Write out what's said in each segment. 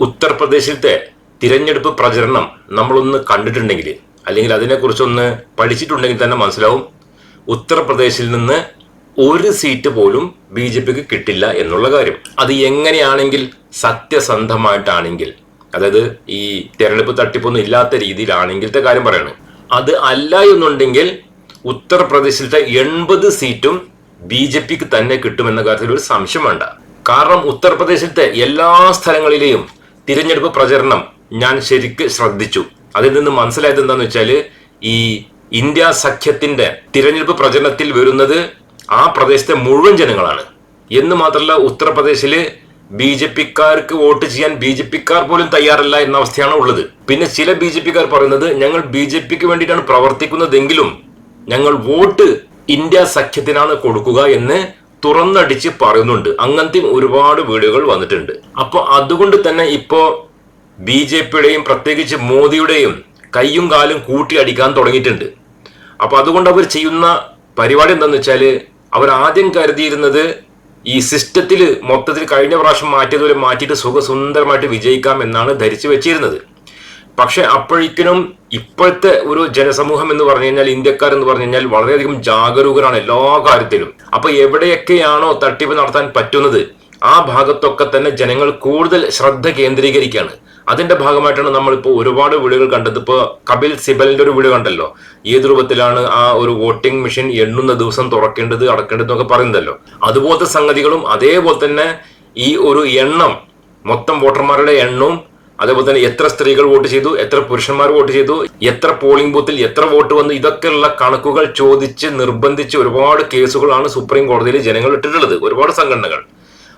ഉത്തർപ്രദേശിലത്തെ തിരഞ്ഞെടുപ്പ് പ്രചരണം നമ്മളൊന്ന് കണ്ടിട്ടുണ്ടെങ്കിൽ അല്ലെങ്കിൽ അതിനെക്കുറിച്ചൊന്ന് പഠിച്ചിട്ടുണ്ടെങ്കിൽ തന്നെ മനസ്സിലാവും ഉത്തർപ്രദേശിൽ നിന്ന് ഒരു സീറ്റ് പോലും ബി ജെ പിക്ക് കിട്ടില്ല എന്നുള്ള കാര്യം. അത് എങ്ങനെയാണെങ്കിൽ സത്യസന്ധമായിട്ടാണെങ്കിൽ അതായത് ഈ തെരഞ്ഞെടുപ്പ് തട്ടിപ്പൊന്നും ഇല്ലാത്ത രീതിയിലാണെങ്കിലത്തെ കാര്യം പറയണം. അത് അല്ല എന്നുണ്ടെങ്കിൽ ഉത്തർപ്രദേശിലത്തെ എൺപത് സീറ്റും ബി ജെ പിക്ക് തന്നെ കിട്ടുമെന്ന കാര്യത്തിൽ ഒരു സംശയം വേണ്ട. കാരണം ഉത്തർപ്രദേശിലത്തെ എല്ലാ സ്ഥലങ്ങളിലെയും തിരഞ്ഞെടുപ്പ് പ്രചരണം ഞാൻ ശരിക്ക് ശ്രദ്ധിച്ചു. അതിൽ നിന്ന് മനസ്സിലായത് എന്താന്ന് വെച്ചാൽ ഈ ഇന്ത്യ സഖ്യത്തിന്റെ തിരഞ്ഞെടുപ്പ് പ്രചരണത്തിൽ വരുന്നത് ആ പ്രദേശത്തെ മുഴുവൻ ജനങ്ങളാണ്. എന്ന് മാത്രമല്ല ഉത്തർപ്രദേശിൽ ബി ജെ പിക്കാർക്ക് വോട്ട് ചെയ്യാൻ ബി ജെ പിക്കാർ പോലും തയ്യാറല്ല എന്ന അവസ്ഥയാണ് ഉള്ളത്. പിന്നെ ചില ബി ജെ പിക്കാർ പറയുന്നത് ഞങ്ങൾ ബി ജെ പിക്ക് വേണ്ടിയിട്ടാണ് പ്രവർത്തിക്കുന്നതെങ്കിലും ഞങ്ങൾ വോട്ട് ഇന്ത്യ സഖ്യത്തിനാണ് കൊടുക്കുക എന്ന് തുറന്നടിച്ച് പറയുന്നുണ്ട്. അങ്ങനത്തെ ഒരുപാട് വീടുകൾ വന്നിട്ടുണ്ട്. അപ്പൊ അതുകൊണ്ട് തന്നെ ഇപ്പോ ബി ജെ പിയുടെയും പ്രത്യേകിച്ച് മോദിയുടെയും കൈയും കാലും കൂട്ടി അടിക്കാൻ തുടങ്ങിയിട്ടുണ്ട്. അപ്പൊ അതുകൊണ്ട് അവർ ചെയ്യുന്ന പരിപാടി എന്താന്ന് വെച്ചാൽ അവർ ആദ്യം കരുതിയിരുന്നത് ഈ സിസ്റ്റത്തിൽ മൊത്തത്തിൽ കഴിഞ്ഞ പ്രാവശ്യം മാറ്റിയതുപോലെ മാറ്റിയിട്ട് സുഖസുന്ദരമായിട്ട് വിജയിക്കാം എന്നാണ് ധരിച്ചു വെച്ചിരുന്നത്. പക്ഷെ അപ്പോഴേക്കിനും ഇപ്പോഴത്തെ ഒരു ജനസമൂഹം എന്ന് പറഞ്ഞു കഴിഞ്ഞാൽ ഇന്ത്യക്കാർ എന്ന് പറഞ്ഞു കഴിഞ്ഞാൽ വളരെയധികം ജാഗരൂകരാണ് എല്ലാ കാര്യത്തിലും. അപ്പൊ എവിടെയൊക്കെയാണോ തട്ടിപ്പ് നടത്താൻ പറ്റുന്നത് ആ ഭാഗത്തൊക്കെ തന്നെ ജനങ്ങൾ കൂടുതൽ ശ്രദ്ധ കേന്ദ്രീകരിക്കുകയാണ്. അതിന്റെ ഭാഗമായിട്ടാണ് നമ്മളിപ്പോൾ ഒരുപാട് വീടുകൾ കണ്ടത്. ഇപ്പോ കപിൽ സിബലിന്റെ ഒരു വീട് കണ്ടല്ലോ. ഏത് രൂപത്തിലാണ് ആ ഒരു വോട്ടിംഗ് മെഷീൻ എണ്ണുന്ന ദിവസം തുറക്കേണ്ടത് അടക്കേണ്ടത് എന്നൊക്കെ പറയുന്നതല്ലോ. അതുപോലത്തെ സംഗതികളും അതേപോലെ തന്നെ ഈ ഒരു എണ്ണം മൊത്തം വോട്ടർമാരുടെ എണ്ണവും അതേപോലെ തന്നെ എത്ര സ്ത്രീകൾ വോട്ട് ചെയ്തു എത്ര പുരുഷന്മാർ വോട്ട് ചെയ്തു എത്ര പോളിംഗ് ബൂത്തിൽ എത്ര വോട്ട് വന്നു ഇതൊക്കെയുള്ള കണക്കുകൾ ചോദിച്ച് നിർബന്ധിച്ച് ഒരുപാട് കേസുകളാണ് സുപ്രീം കോടതിയിൽ ജനങ്ങൾ ഇട്ടിട്ടുള്ളത്. ഒരുപാട് സംഘടനകൾ.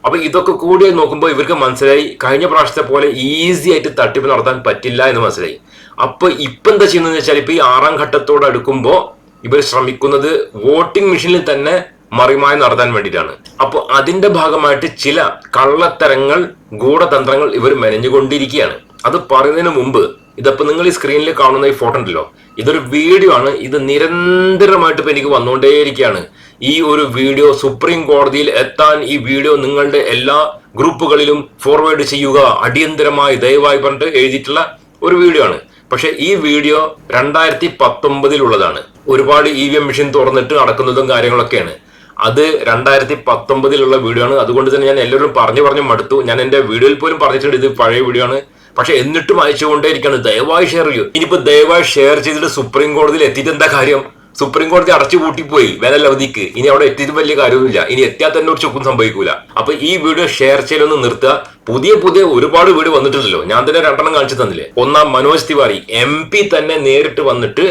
അപ്പൊ ഇതൊക്കെ കൂടി നോക്കുമ്പോൾ ഇവർക്ക് മനസ്സിലായി കഴിഞ്ഞ പ്രാവശ്യത്തെ പോലെ ഈസി ആയിട്ട് തട്ടിപ്പ് നടത്താൻ പറ്റില്ല എന്ന് മനസ്സിലായി. അപ്പൊ ഇപ്പൊ എന്താ ചെയ്യുന്നത് വെച്ചാൽ ഇപ്പൊ ഈ ആറാം ഘട്ടത്തോട് അടുക്കുമ്പോൾ ഇവർ ശ്രമിക്കുന്നത് വോട്ടിംഗ് മെഷീനിൽ തന്നെ മറിമായം നടത്താൻ വേണ്ടിയിട്ടാണ്. അപ്പൊ അതിന്റെ ഭാഗമായിട്ട് ചില കള്ളത്തരങ്ങൾ ഗൂഢതന്ത്രങ്ങൾ ഇവർ മെനഞ്ഞുകൊണ്ടിരിക്കുകയാണ്. അത് പറയുന്നതിന് മുമ്പ് ഇതപ്പോ നിങ്ങൾ ഈ സ്ക്രീനിൽ കാണുന്ന ഈ ഫോട്ടോ ഉണ്ടല്ലോ. ഇതൊരു വീഡിയോ ആണ്. ഇത് നിരന്തരമായിട്ട് ഇപ്പൊ എനിക്ക് വന്നുകൊണ്ടേയിരിക്കുകയാണ്. ഈ ഒരു വീഡിയോ സുപ്രീം കോടതിയിൽ എത്താൻ ഈ വീഡിയോ നിങ്ങളുടെ എല്ലാ ഗ്രൂപ്പുകളിലും ഫോർവേഡ് ചെയ്യുക അടിയന്തരമായി ദയവായി പറഞ്ഞിട്ട് എഴുതിയിട്ടുള്ള ഒരു വീഡിയോ ആണ്. പക്ഷെ ഈ വീഡിയോ രണ്ടായിരത്തി പത്തൊമ്പതിലുള്ളതാണ് ഒരുപാട് ഇ വി എം മെഷീൻ തുറന്നിട്ട് നടക്കുന്നതും കാര്യങ്ങളൊക്കെയാണ്. അത് രണ്ടായിരത്തി പത്തൊമ്പതിലുള്ള വീഡിയോ ആണ്. അതുകൊണ്ട് തന്നെ ഞാൻ എല്ലാവരും പറഞ്ഞു പറഞ്ഞു മടുത്തു. ഞാൻ എന്റെ വീഡിയോയിൽ പോലും പറഞ്ഞിട്ടുണ്ട് ഇത് പഴയ വീഡിയോ ആണ്. പക്ഷെ എന്നിട്ടും അയച്ചുകൊണ്ടേയിരിക്കുകയാണ് ദയവായി ഷെയർ ചെയ്യൂ. ഇനിയിപ്പോ ദയവായി ഷെയർ ചെയ്തിട്ട് സുപ്രീം കോടതിയിൽ എത്തിയിട്ട് എന്താ കാര്യം? സുപ്രീം കോടതി അടച്ചു പൂട്ടിപ്പോയി. വേനലവധിക്ക് ഇനി അവിടെ എത്തിയിട്ട് വലിയ കാര്യമൊന്നുമില്ല ഇനി എത്തിയാൽ തന്നെ ഒരു ചുക്കും സംഭവിക്കൂല. അപ്പൊ ഈ വീഡിയോ ഷെയർ ചെയ്യലൊന്ന് നിർത്തുക. പുതിയ പുതിയ ഒരുപാട് വീഡിയോ വന്നിട്ടുണ്ടല്ലോ. ഞാൻ തന്നെ രണ്ടെണ്ണം കാണിച്ചു തന്നില്ലേ? ഒന്നാം മനോജ് തിവാരി. എം തന്നെ നേരിട്ട് വന്നിട്ട്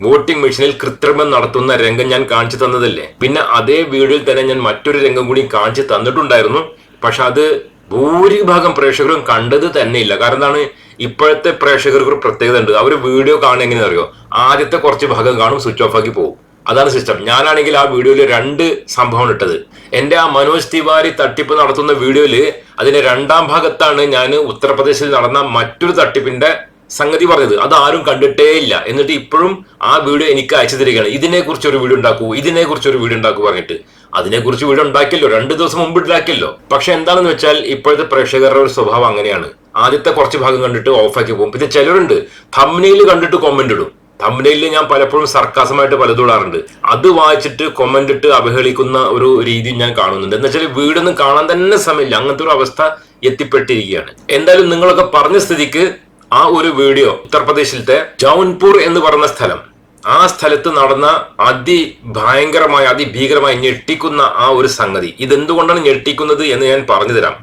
വോട്ടിംഗ് മെഷീനിൽ കൃത്രിമം നടത്തുന്ന രംഗം ഞാൻ കാണിച്ചു തന്നതല്ലേ? പിന്നെ അതേ വീഡിയോയിൽ തന്നെ ഞാൻ മറ്റൊരു രംഗം കൂടി കാണിച്ചു തന്നിട്ടുണ്ടായിരുന്നു. പക്ഷെ അത് ഭൂരിഭാഗം പ്രേക്ഷകരും കണ്ടത് തന്നെ ഇല്ല. കാരണം എന്താണ്? ഇപ്പോഴത്തെ പ്രേക്ഷകർക്ക് ഒരു പ്രത്യേകത ഉണ്ട്. അവർ വീഡിയോ കാണുക എങ്ങനെയാ അറിയോ? ആദ്യത്തെ കുറച്ച് ഭാഗം കാണും സ്വിച്ച് ഓഫ് ആക്കി പോകും അതാണ് സിസ്റ്റം ഞാനാണെങ്കിൽ ആ വീഡിയോയിൽ രണ്ട് സംഭവം ഇട്ടത്. എന്റെ ആ മനോജ് തിവാരി തട്ടിപ്പ് നടത്തുന്ന വീഡിയോയിൽ അതിന്റെ രണ്ടാം ഭാഗത്താണ് ഞാൻ ഉത്തർപ്രദേശിൽ നടന്ന മറ്റൊരു തട്ടിപ്പിന്റെ സംഗതി പറഞ്ഞത്. അത് ആരും കണ്ടിട്ടേ ഇല്ല. എന്നിട്ട് ഇപ്പോഴും ആ വീഡിയോ എനിക്ക് അയച്ചു തരികയാണ്. ഇതിനെ കുറിച്ച് ഒരു വീഡിയോ ഉണ്ടാക്കൂ ഇതിനെ കുറിച്ച് ഒരു വീഡിയോ ഉണ്ടാക്കൂ പറഞ്ഞിട്ട്. അതിനെക്കുറിച്ച് വീഡിയോ ഉണ്ടാക്കിയല്ലോ. രണ്ട് ദിവസം മുമ്പ് ഉണ്ടാക്കിയല്ലോ. പക്ഷെ എന്താണെന്ന് വെച്ചാൽ ഇപ്പോഴത്തെ പ്രേക്ഷകരുടെ ഒരു സ്വഭാവം അങ്ങനെയാണ്. ആദ്യത്തെ കുറച്ച് ഭാഗം കണ്ടിട്ട് ഓഫാക്കി പോകും. പിന്നെ ചിലരുണ്ട് തമ്മനയിൽ കണ്ടിട്ട് കോമന്റ് ഇടും. തമ്മനയിൽ ഞാൻ പലപ്പോഴും സർക്കാസമായിട്ട് പലതും ഇടാറുണ്ട്. അത് വായിച്ചിട്ട് കൊമന്റ് ഇട്ട് അവഹേളിക്കുന്ന ഒരു രീതി ഞാൻ കാണുന്നുണ്ട്. എന്ന് വെച്ചാൽ വീടൊന്നും കാണാൻ തന്നെ സമയമില്ല. അങ്ങനത്തെ ഒരു അവസ്ഥ എത്തിപ്പെട്ടിരിക്കുകയാണ്. എന്തായാലും നിങ്ങളൊക്കെ പറഞ്ഞ സ്ഥിതിക്ക് ആ ഒരു വീഡിയോ ഉത്തർപ്രദേശിലത്തെ ജൗൻപൂർ എന്ന് പറയുന്ന സ്ഥലം ആ സ്ഥലത്ത് നടന്ന അതിഭയങ്കരമായ അതിഭീകരമായി ഞെട്ടിക്കുന്ന ആ ഒരു സംഗതി ഇതെന്തുകൊണ്ടാണ് ഞെട്ടിക്കുന്നത് എന്ന് ഞാൻ പറഞ്ഞു തരാം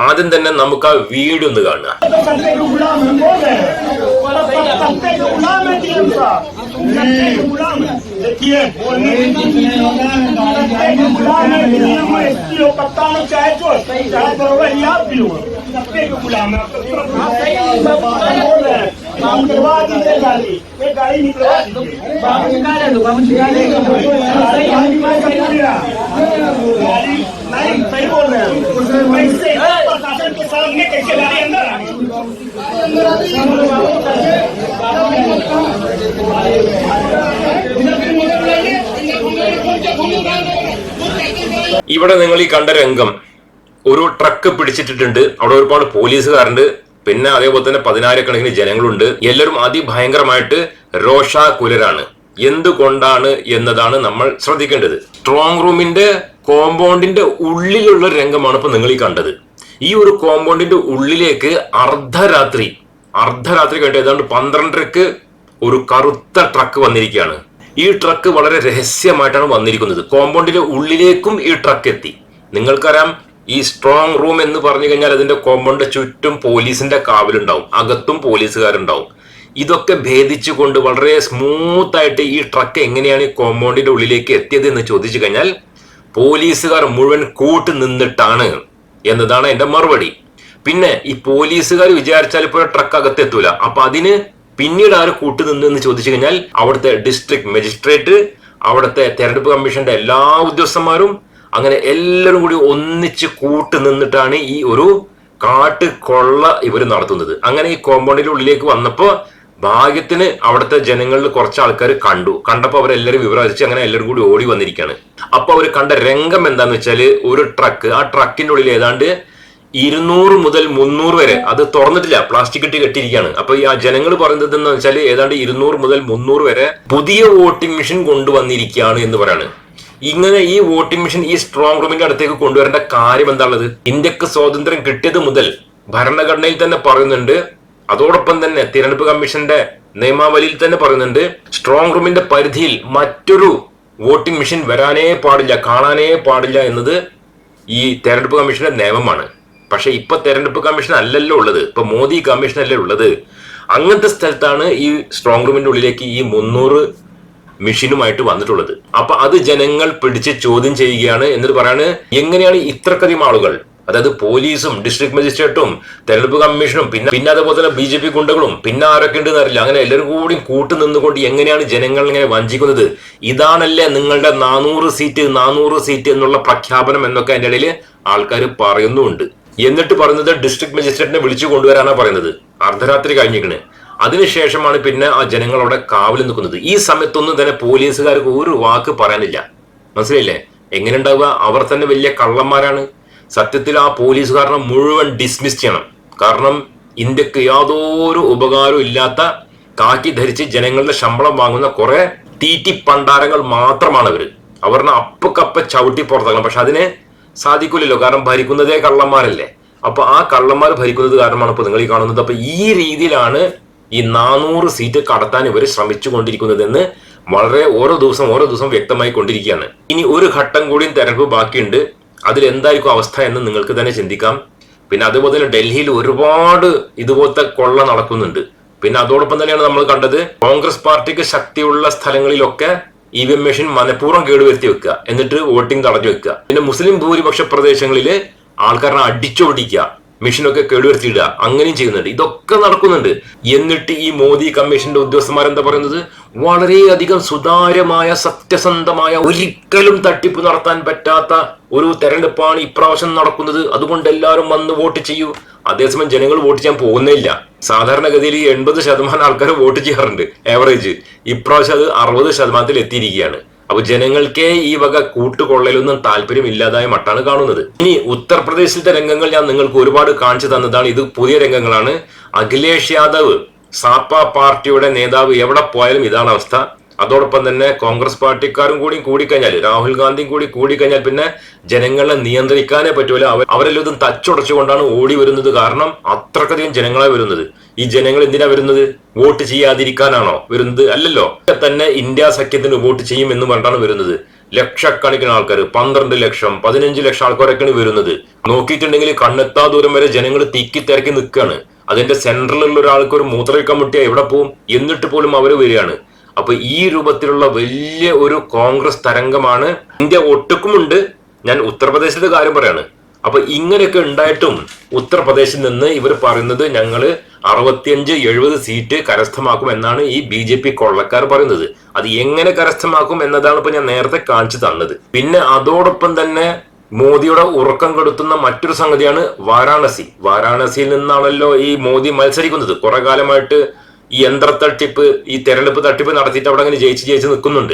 ആദ്യം തന്നെ നമുക്ക് ആ വീഡിയോ ഒന്ന് കാണുക सत्ते के गुलाम हम बोल रहे हैं सत्ते के गुलाम है डीएम साहब सत्ते के गुलाम है देखिए ഇവിടെ നിങ്ങൾ ഈ കണ്ട രംഗം ഒരു ട്രക്ക് പിടിച്ചിട്ടിട്ടുണ്ട്. അവിടെ ഒരുപാട് പോലീസുകാരുണ്ട്. പിന്നെ അതേപോലെ തന്നെ പതിനായിരക്കണക്കിന് ജനങ്ങളുണ്ട്. എല്ലാവരും അതിഭയങ്കരമായിട്ട് രോഷാകുലരാണ്. എന്തുകൊണ്ടാണ് എന്നതാണ് നമ്മൾ ശ്രദ്ധിക്കേണ്ടത്. സ്ട്രോങ് റൂമിന്റെ കോമ്പൗണ്ടിന്റെ ഉള്ളിലുള്ള രംഗമാണ് ഇപ്പൊ നിങ്ങൾ ഈ കണ്ടത്. ഈ ഒരു കോമ്പൗണ്ടിന്റെ ഉള്ളിലേക്ക് അർദ്ധരാത്രി അർദ്ധരാത്രി കഴിഞ്ഞ ഏതാണ്ട് പന്ത്രണ്ടരക്ക് ഒരു കറുത്ത ട്രക്ക് വന്നിരിക്കുകയാണ്. ഈ ട്രക്ക് വളരെ രഹസ്യമായിട്ടാണ് വന്നിരിക്കുന്നത്. കോമ്പൗണ്ടിന്റെ ഉള്ളിലേക്കും ഈ ട്രക്ക് എത്തി. നിങ്ങൾക്കറിയാം ഈ സ്ട്രോങ് റൂം എന്ന് പറഞ്ഞു കഴിഞ്ഞാൽ അതിന്റെ കോമ്പൗണ്ട് ചുറ്റും പോലീസിന്റെ കാവലുണ്ടാവും. അകത്തും പോലീസുകാരുണ്ടാവും. ഇതൊക്കെ ഭേദിച്ചുകൊണ്ട് വളരെ സ്മൂത്ത് ആയിട്ട് ഈ ട്രക്ക് എങ്ങനെയാണ് ഈ കോമ്പൗണ്ടിന്റെ ഉള്ളിലേക്ക് എത്തിയത് എന്ന് ചോദിച്ചു കഴിഞ്ഞാൽ പോലീസുകാർ മുഴുവൻ കൂട്ട് നിന്നിട്ടാണ് എന്നതാണ് എന്റെ മറുപടി. പിന്നെ ഈ പോലീസുകാർ വിചാരിച്ചാൽ ഇപ്പോൾ ട്രക്ക് അകത്തെത്തൂല അപ്പൊ അതിന് പിന്നീട് ആര് കൂട്ട് നിന്നു എന്ന് ചോദിച്ചു കഴിഞ്ഞാൽ അവിടുത്തെ ഡിസ്ട്രിക്ട് മജിസ്ട്രേറ്റ് അവിടുത്തെ തെരഞ്ഞെടുപ്പ് കമ്മീഷന്റെ എല്ലാ ഉദ്യോഗസ്ഥന്മാരും അങ്ങനെ എല്ലാവരും കൂടി ഒന്നിച്ച് കൂട്ട് നിന്നിട്ടാണ് ഈ ഒരു കാട്ട് കൊള്ള ഇവർ നടത്തുന്നത്. അങ്ങനെ ഈ കോമ്പൗണ്ടിന്റെ ഉള്ളിലേക്ക് വന്നപ്പോൾ ഭാഗ്യത്തിന് അവിടുത്തെ ജനങ്ങളിൽ കുറച്ച് ആൾക്കാർ കണ്ടു. കണ്ടപ്പോൾ അവരെല്ലാവരും വിവരം അങ്ങനെ എല്ലാവരും കൂടി ഓടി വന്നിരിക്കുകയാണ് അപ്പൊ അവർ കണ്ട രംഗം എന്താന്ന് വെച്ചാൽ ഒരു ട്രക്ക് ആ ട്രക്കിന്റെ ഉള്ളിൽ ഏതാണ്ട് ഇരുന്നൂറ് മുതൽ മുന്നൂറ് വരെ അത് തുറന്നിട്ടില്ല പ്ലാസ്റ്റിക് ഇട്ട് കെട്ടിയിരിക്കുകയാണ് അപ്പൊ ഈ ആ ജനങ്ങൾ പറയുന്നത് എന്ന് വെച്ചാൽ ഏതാണ്ട് ഇരുന്നൂറ് മുതൽ മുന്നൂറ് വരെ പുതിയ വോട്ടിംഗ് മെഷീൻ കൊണ്ടുവന്നിരിക്കുകയാണ് എന്ന് പറയാണ്. ഇങ്ങനെ ഈ വോട്ടിംഗ് മെഷീൻ ഈ സ്ട്രോങ് റൂമിന്റെ അടുത്തേക്ക് കൊണ്ടുവരേണ്ട കാര്യം എന്താണുള്ളത്? ഇന്ത്യയ്ക്ക് സ്വാതന്ത്ര്യം കിട്ടിയത് മുതൽ ഭരണഘടനയിൽ തന്നെ പറയുന്നുണ്ട്. അതോടൊപ്പം തന്നെ തിരഞ്ഞെടുപ്പ് കമ്മീഷന്റെ നിയമാവലിയിൽ തന്നെ പറയുന്നുണ്ട് സ്ട്രോങ് റൂമിന്റെ പരിധിയിൽ മറ്റൊരു വോട്ടിംഗ് മെഷീൻ വരാനേ പാടില്ല കാണാനേ പാടില്ല എന്നത് ഈ തെരഞ്ഞെടുപ്പ് കമ്മീഷന്റെ നിയമമാണ്. പക്ഷെ ഇപ്പൊ തെരഞ്ഞെടുപ്പ് കമ്മീഷൻ അല്ലല്ലോ ഉള്ളത്. ഇപ്പൊ മോദി കമ്മീഷൻ അല്ലേ ഉള്ളത്. അങ്ങനത്തെ സ്ഥലത്താണ് ഈ സ്ട്രോങ് റൂമിന്റെ ഉള്ളിലേക്ക് ഈ മുന്നൂറ് മെഷീനുമായിട്ട് വന്നിട്ടുള്ളത്. അപ്പൊ അത് ജനങ്ങൾ പിടിച്ച് ചോദ്യം ചെയ്യുകയാണ് എന്നിട്ട് പറയാണ്. എങ്ങനെയാണ് ഇത്രക്കധികം ആളുകൾ അതായത് പോലീസും ഡിസ്ട്രിക്ട് മജിസ്ട്രേറ്റും തെരഞ്ഞെടുപ്പ് കമ്മീഷനും പിന്നെ പിന്നെ അതുപോലെ തന്നെ ബി ജെ പി ഗുണ്ടകളും പിന്നെ ആരൊക്കെ ഉണ്ടെന്ന് അറിയില്ല. അങ്ങനെ എല്ലാവരും കൂടി കൂട്ടു നിന്നുകൊണ്ട് എങ്ങനെയാണ് ജനങ്ങൾ ഇങ്ങനെ വഞ്ചിക്കുന്നത്? ഇതാണല്ലേ നിങ്ങളുടെ നാനൂറ് സീറ്റ് നാനൂറ് സീറ്റ് എന്നുള്ള പ്രഖ്യാപനം എന്നൊക്കെ അതിന്റെ ഇടയിൽ ആൾക്കാർ പറയുന്നുമുണ്ട് എന്നിട്ട് പറയുന്നത് ഡിസ്ട്രിക്ട് മജിസ്ട്രേറ്റിനെ വിളിച്ചു കൊണ്ടുവരാനാണ് പറയുന്നത്. അർദ്ധരാത്രി കഴിഞ്ഞിരിക്കണ്. അതിനുശേഷമാണ് പിന്നെ ആ ജനങ്ങൾ അവിടെ കാവൽ നിൽക്കുന്നത്. ഈ സമയത്തൊന്നും തന്നെ പോലീസുകാർക്ക് ഒരു വാക്ക് പറയാനില്ല. മനസ്സിലായില്ലേ? എങ്ങനെ ഉണ്ടാവുക അവർ തന്നെ വലിയ കള്ളന്മാരാണ്. സത്യത്തിൽ ആ പോലീസുകാരനെ മുഴുവൻ ഡിസ്മിസ് ചെയ്യണം. കാരണം ഇന്ത്യയ്ക്ക് യാതൊരു ഉപകാരവും ഇല്ലാത്ത കാക്കി ധരിച്ച് ജനങ്ങളുടെ ശമ്പളം വാങ്ങുന്ന കുറെ തീറ്റി പണ്ടാരങ്ങൾ മാത്രമാണ് അവർ. അവരുടെ അപ്പക്കപ്പ ചവിട്ടി പുറത്താക്കണം. പക്ഷെ അതിനെ സാധിക്കില്ലല്ലോ കാരണം ഭരിക്കുന്നതേ കള്ളന്മാരല്ലേ. അപ്പൊ ആ കള്ളന്മാർ ഭരിക്കുന്നത് കാരണമാണ് ഇപ്പൊ നിങ്ങൾ ഈ കാണുന്നത്. അപ്പൊ ഈ രീതിയിലാണ് ഈ നാനൂറ് സീറ്റ് കടത്താൻ ഇവർ ശ്രമിച്ചു കൊണ്ടിരിക്കുന്നതെന്ന് വളരെ ഓരോ ദിവസം ഓരോ ദിവസം വ്യക്തമായി കൊണ്ടിരിക്കുകയാണ്. ഇനി ഒരു ഘട്ടം കൂടിയും തെരഞ്ഞെടുപ്പ് ബാക്കിയുണ്ട്. അതിൽ എന്തായിരിക്കും അവസ്ഥ എന്ന് നിങ്ങൾക്ക് തന്നെ ചിന്തിക്കാം. പിന്നെ അതുപോലെ തന്നെ ഡൽഹിയിൽ ഒരുപാട് ഇതുപോലത്തെ കൊള്ള നടക്കുന്നുണ്ട്. പിന്നെ അതോടൊപ്പം തന്നെയാണ് നമ്മൾ കണ്ടത് കോൺഗ്രസ് പാർട്ടിക്ക് ശക്തിയുള്ള സ്ഥലങ്ങളിലൊക്കെ ഇ വി എം മെഷീൻ മനഃപൂർവം കേടുവരുത്തി വെക്കുക. എന്നിട്ട് വോട്ടിംഗ് തടഞ്ഞു വെക്കുക. പിന്നെ മുസ്ലിം ഭൂരിപക്ഷ പ്രദേശങ്ങളിൽ ആൾക്കാരെ അടിച്ചോടിക്കുക. മെഷീനൊക്കെ കേടുവരുത്തിയിടുക. അങ്ങനെയും ചെയ്യുന്നുണ്ട്. ഇതൊക്കെ നടക്കുന്നുണ്ട്. എന്നിട്ട് ഈ മോദി കമ്മീഷന്റെ ഉദ്യോഗസ്ഥന്മാർ എന്താ പറയുന്നത്? വളരെയധികം സുതാര്യമായ സത്യസന്ധമായ ഒരിക്കലും തട്ടിപ്പ് നടത്താൻ പറ്റാത്ത ഒരു തെരഞ്ഞെടുപ്പാണ് ഇപ്രാവശ്യം നടക്കുന്നത്. അതുകൊണ്ട് എല്ലാവരും വന്ന് വോട്ട് ചെയ്യൂ. അതേസമയം ജനങ്ങൾ വോട്ട് ചെയ്യാൻ പോകുന്നില്ല സാധാരണഗതിയിൽ എൺപത് ശതമാനം ആൾക്കാർ വോട്ട് ചെയ്യാറുണ്ട്. ആവറേജ് ഇപ്രാവശ്യം അത് അറുപത് ശതമാനത്തിൽ എത്തിയിരിക്കുകയാണ്. അപ്പൊ ജനങ്ങൾക്ക് ഈ വക കൂട്ടുകൊള്ളലൊന്നും താല്പര്യം ഇല്ലാതായ മട്ടാണ് കാണുന്നത്. ഇനി ഉത്തർപ്രദേശിലത്തെ രംഗങ്ങൾ ഞാൻ നിങ്ങൾക്ക് ഒരുപാട് കാണിച്ചു തന്നതാണ്. ഇത് പുതിയ രംഗങ്ങളാണ്. അഖിലേഷ് യാദവ് സാപ്പ പാർട്ടിയുടെ നേതാവ് എവിടെ പോയാലും ഇതാണ് അവസ്ഥ. അതോടൊപ്പം തന്നെ കോൺഗ്രസ് പാർട്ടിക്കാരും കൂടി കൂടിക്കഴിഞ്ഞാൽ രാഹുൽ ഗാന്ധിയും കൂടി കൂടിക്കഴിഞ്ഞാൽ പിന്നെ ജനങ്ങളെ നിയന്ത്രിക്കാനേ പറ്റൂല. അവർ അവരെല്ലാം തച്ചുടച്ചുകൊണ്ടാണ് ഓടി വരുന്നത്. കാരണം അത്രക്കധികം ജനങ്ങളെ വരുന്നത്. ഈ ജനങ്ങൾ എന്തിനാ വരുന്നത്? വോട്ട് ചെയ്യാതിരിക്കാനാണോ വരുന്നത്? അല്ലല്ലോ. തന്നെ ഇന്ത്യ സഖ്യത്തിന് വോട്ട് ചെയ്യും എന്ന് പറഞ്ഞാണ് വരുന്നത്. ലക്ഷക്കണക്കിന് ആൾക്കാർ പന്ത്രണ്ട് ലക്ഷം പതിനഞ്ച് ലക്ഷം ആൾക്കാരൊക്കെയാണ് വരുന്നത്. നോക്കിയിട്ടുണ്ടെങ്കിൽ കണ്ണെത്താ ദൂരം വരെ ജനങ്ങൾ തിക്കി തിരക്കി നിൽക്കുകയാണ്. അതിന്റെ സെൻട്രലിലുള്ള ഒരാൾക്ക് ഒരു മൂത്രവിക്കാൻ മുട്ടിയാൽ എവിടെ പോവും? എന്നിട്ട് പോലും അവർ വരികയാണ്. അപ്പൊ ഈ രൂപത്തിലുള്ള വലിയ ഒരു കോൺഗ്രസ് തരംഗമാണ് ഇന്ത്യ ഒട്ടുക്കുമുണ്ട്. ഞാൻ ഉത്തർപ്രദേശിന്റെ കാര്യം പറയാണ്. അപ്പൊ ഇങ്ങനെയൊക്കെ ഉണ്ടായിട്ടും ഉത്തർപ്രദേശിൽ നിന്ന് ഇവർ പറയുന്നത് ഞങ്ങൾ അറുപത്തിയഞ്ച് എഴുപത് സീറ്റ് കരസ്ഥമാക്കും എന്നാണ് ഈ ബി ജെ പി കൊള്ളക്കാർ പറയുന്നത്. അത് എങ്ങനെ കരസ്ഥമാക്കും എന്നതാണ് ഇപ്പൊ ഞാൻ നേരത്തെ കാണിച്ചു തന്നത്. പിന്നെ അതോടൊപ്പം തന്നെ മോദിയുടെ ഉറക്കം കെടുത്തുന്ന മറ്റൊരു സംഗതിയാണ് വാരാണസി. വാരാണസിയിൽ നിന്നാണല്ലോ ഈ മോദി മത്സരിക്കുന്നത്. കുറെ കാലമായിട്ട് ഈ യന്ത്ര തട്ടിപ്പ് ഈ തെരഞ്ഞെടുപ്പ് തട്ടിപ്പ് നടത്തിയിട്ട് അവിടെ അങ്ങനെ ജയിച്ച് ജയിച്ച് നിൽക്കുന്നുണ്ട്.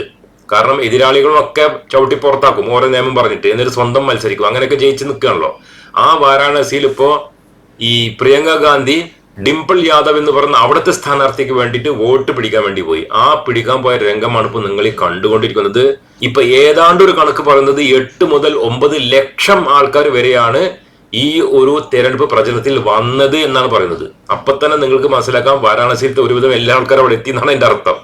കാരണം എതിരാളികളൊക്കെ ചവിട്ടി പുറത്താക്കും ഓരോ നിയമം പറഞ്ഞിട്ട്. എന്നിട്ട് സ്വന്തം മത്സരിക്കും. അങ്ങനെയൊക്കെ ജയിച്ച് നിൽക്കുകയാണല്ലോ. ആ വാരാണസിയിൽ ഇപ്പോ ഈ പ്രിയങ്ക ഗാന്ധി ഡിംപിൾ യാദവ് എന്ന് പറയുന്ന അവിടുത്തെ സ്ഥാനാർത്ഥിക്ക് വേണ്ടിയിട്ട് വോട്ട് പിടിക്കാൻ വേണ്ടി പോയി. ആ പിടിക്കാൻ പോയ രംഗമാണ് ഇപ്പൊ നിങ്ങൾ ഈ കണ്ടുകൊണ്ടിരിക്കുന്നത്. ഇപ്പൊ ഏതാണ്ട് ഒരു കണക്ക് പറയുന്നത് എട്ട് മുതൽ ഒമ്പത് ലക്ഷം ആൾക്കാർ വരെയാണ് ഈ ഒരു തെരഞ്ഞെടുപ്പ് പ്രചരണത്തിൽ വന്നത് എന്നാണ് പറയുന്നത്. അപ്പൊ തന്നെ നിങ്ങൾക്ക് മനസ്സിലാക്കാം വാരാണസിയിലത്തെ ഒരുവിധം എല്ലാ ആൾക്കാരും അവിടെ എത്തി എന്നാണ് എന്റെ അർത്ഥം.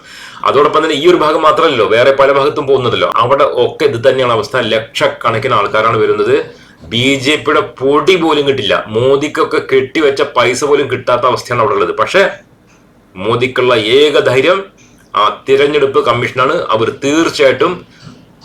അതോടൊപ്പം തന്നെ ഈ ഒരു ഭാഗം മാത്രമല്ലല്ലോ വേറെ പല ഭാഗത്തും പോകുന്നതല്ലോ അവിടെ ഒക്കെ ഇത് തന്നെയാണ് അവസ്ഥ. ലക്ഷക്കണക്കിന് ആൾക്കാരാണ് വരുന്നത്. ബി ജെ പിയുടെ പൊടി പോലും കിട്ടില്ല. മോദിക്കൊക്കെ കെട്ടിവെച്ച പൈസ പോലും കിട്ടാത്ത അവസ്ഥയാണ് അവിടെ ഉള്ളത്. പക്ഷെ മോദിക്കുള്ള ഏക ധൈര്യം ആ തിരഞ്ഞെടുപ്പ് കമ്മീഷനാണ്. അവർ തീർച്ചയായിട്ടും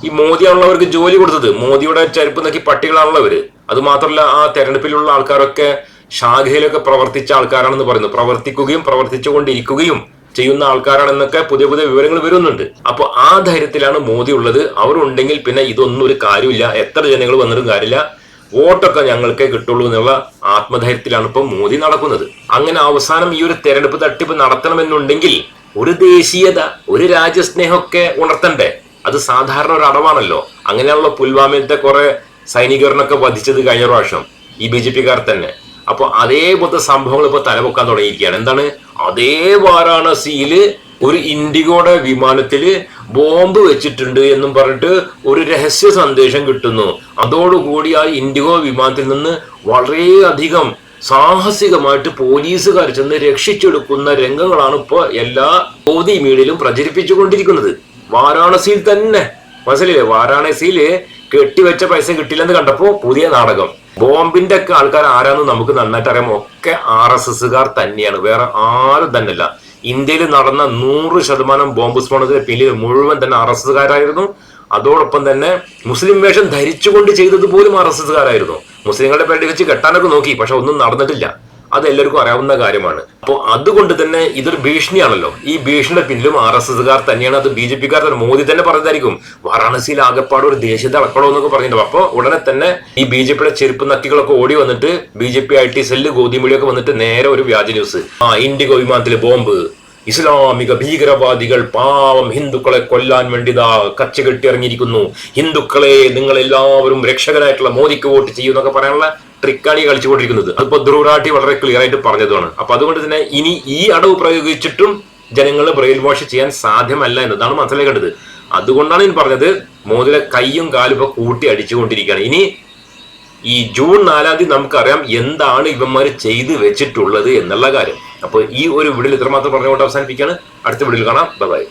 ഈ മോദിയാണുള്ളവർക്ക് ജോലി കൊടുത്തത്. മോദിയുടെ ചരിപ്പ് നോക്കി പട്ടികളാണല്ലോ അവർ അത് മാത്രമല്ല ആ തെരഞ്ഞെടുപ്പിലുള്ള ആൾക്കാരൊക്കെ ശാഖയിലൊക്കെ പ്രവർത്തിച്ച ആൾക്കാരാണെന്ന് പറയുന്നു. പ്രവർത്തിക്കുകയും പ്രവർത്തിച്ചുകൊണ്ടിരിക്കുകയും ചെയ്യുന്ന ആൾക്കാരാണെന്നൊക്കെ പുതിയ പുതിയ വിവരങ്ങൾ വരുന്നുണ്ട്. അപ്പോൾ ആ ധൈര്യത്തിലാണ് മോദി ഉള്ളത്. അവരുണ്ടെങ്കിൽ പിന്നെ ഇതൊന്നും ഒരു കാര്യമില്ല. എത്ര ജനങ്ങൾ വന്നിട്ടും കാര്യമില്ല. വോട്ടൊക്കെ ഞങ്ങൾക്കേ കിട്ടുള്ളൂ എന്നുള്ള ആത്മധൈര്യത്തിലാണ് ഇപ്പൊ മോദി നടക്കുന്നത്. അങ്ങനെ അവസാനം ഈ ഒരു തെരഞ്ഞെടുപ്പ് തട്ടിപ്പ് നടത്തണമെന്നുണ്ടെങ്കിൽ ഒരു ദേശീയത ഒരു രാജ്യസ്നേഹമൊക്കെ ഉണർത്തണ്ടേ? അത് സാധാരണ ഒരു അടവാണല്ലോ. അങ്ങനെയാണല്ലോ പുൽവാമയിലത്തെ കുറെ സൈനികരനൊക്കെ വധിച്ചത് കഴിഞ്ഞ പ്രാവശ്യം. ഈ ബി ജെ പിക്കാർ തന്നെ. അപ്പൊ അതേപോലത്തെ സംഭവങ്ങൾ ഇപ്പൊ തലപൊക്കാൻ തുടങ്ങിയിരിക്കുകയാണ്. എന്താണ്? അതേ വാരാണസിയിൽ ഒരു ഇൻഡിഗോയുടെ വിമാനത്തിൽ ബോംബ് വെച്ചിട്ടുണ്ട് എന്നും പറഞ്ഞിട്ട് ഒരു രഹസ്യ സന്ദേശം കിട്ടുന്നു. അതോടുകൂടി ആ ഇൻഡിഗോ വിമാനത്തിൽ നിന്ന് വളരെയധികം സാഹസികമായിട്ട് പോലീസുകാർ ചെന്ന് രക്ഷിച്ചെടുക്കുന്ന രംഗങ്ങളാണ് ഇപ്പോൾ എല്ലാ മോദി മീഡിയയിലും പ്രചരിപ്പിച്ചുകൊണ്ടിരിക്കുന്നത്. വാരാണസിയിൽ തന്നെ മനസ്സിലായില്ലേ? വാരാണസിയിൽ കെട്ടിവെച്ച പൈസ കിട്ടില്ലെന്ന് കണ്ടപ്പോ പുതിയ നാടകം. ബോംബിന്റെ ഒക്കെ ആൾക്കാർ ആരാന്ന് നമുക്ക് നന്നായിട്ട് അറിയാം. ഒക്കെ ആർ എസ് എസ്സുകാർ തന്നെയാണ്. വേറെ ആരും തന്നെയല്ല. ഇന്ത്യയിൽ നടന്ന നൂറ് ശതമാനം ബോംബ് സ്ഫോടനത്തിന് പിന്നിൽ മുഴുവൻ തന്നെ ആർ എസ് എസ്സുകാരായിരുന്നു. അതോടൊപ്പം തന്നെ മുസ്ലിം വേഷം ധരിച്ചുകൊണ്ട് ചെയ്തത് പോലും ആർ എസ് എസ്സുകാരായിരുന്നു. മുസ്ലിങ്ങളുടെ പേടി വെച്ച് കെട്ടാനൊക്കെ നോക്കി. പക്ഷെ ഒന്നും നടന്നിട്ടില്ല. അത് എല്ലാവർക്കും അറിയാവുന്ന കാര്യമാണ്. അപ്പോൾ അതുകൊണ്ട് തന്നെ ഇതൊരു ഭീഷണിയാണല്ലോ. ഈ ഭീഷണിയുടെ പിന്നിലും ആർ എസ് എസ്സുകാർ തന്നെയാണ്. അത് ബി ജെ പിക്കാർ തന്നെ. മോദി തന്നെ പറഞ്ഞതായിരിക്കും. വാരാണസിയിൽ ആകെപ്പാട് ഒരു ദേശീയത അളക്കണോ എന്നൊക്കെ പറഞ്ഞിട്ടുണ്ട്. അപ്പോൾ ഉടനെ തന്നെ ഈ ബി ജെ പിയുടെ ചെരുപ്പ് നക്കികളൊക്കെ ഓടി വന്നിട്ട് B J P I T cell ഗോതിമൊഴിയൊക്കെ വന്നിട്ട് നേരെ ഒരു വ്യാജ ന്യൂസ്. ആ ഇൻഡിഗോ വിമാനത്തിലെ ബോംബ്. ഇസ്ലാമിക ഭീകരവാദികൾ പാവം ഹിന്ദുക്കളെ കൊല്ലാൻ വേണ്ടി കച്ച കെട്ടിയിറങ്ങിയിരിക്കുന്നു. ഹിന്ദുക്കളെ നിങ്ങൾ എല്ലാവരും രക്ഷകരായിട്ടുള്ള മോദിക്ക് വോട്ട് ചെയ്യുന്നൊക്കെ പറയാനുള്ള ഈ കളിച്ചുകൊണ്ടിരിക്കുന്നത്. അതിപ്പോ ദ്രൂരാട്ടി വളരെ ക്ലിയർ ആയിട്ട് പറഞ്ഞതുമാണ്. അപ്പൊ അതുകൊണ്ട് തന്നെ ഇനി ഈ അടവ് പ്രയോഗിച്ചിട്ടും ജനങ്ങളെ ബ്രെയിൻ വാഷ് ചെയ്യാൻ സാധ്യമല്ല എന്നതാണ് മനസ്സിലാക്കേണ്ടത് അതുകൊണ്ടാണ് ഞാൻ പറഞ്ഞത് മോദിയുടെ കൈയും കാലും ഇപ്പൊ കൂട്ടി അടിച്ചുകൊണ്ടിരിക്കുകയാണ്. ഇനി ഈ ജൂൺ നാലാം തീയതി നമുക്കറിയാം എന്താണ് ഇവന്മാർ ചെയ്ത് വെച്ചിട്ടുള്ളത് എന്നുള്ള കാര്യം. അപ്പോൾ ഈ ഒരു വീഡിയോയിൽ ഇത്രമാത്രം പറഞ്ഞുകൊണ്ട് അവസാനിപ്പിക്കുകയാണ്. അടുത്ത വീഡിയോയിൽ കാണാം. ബൈ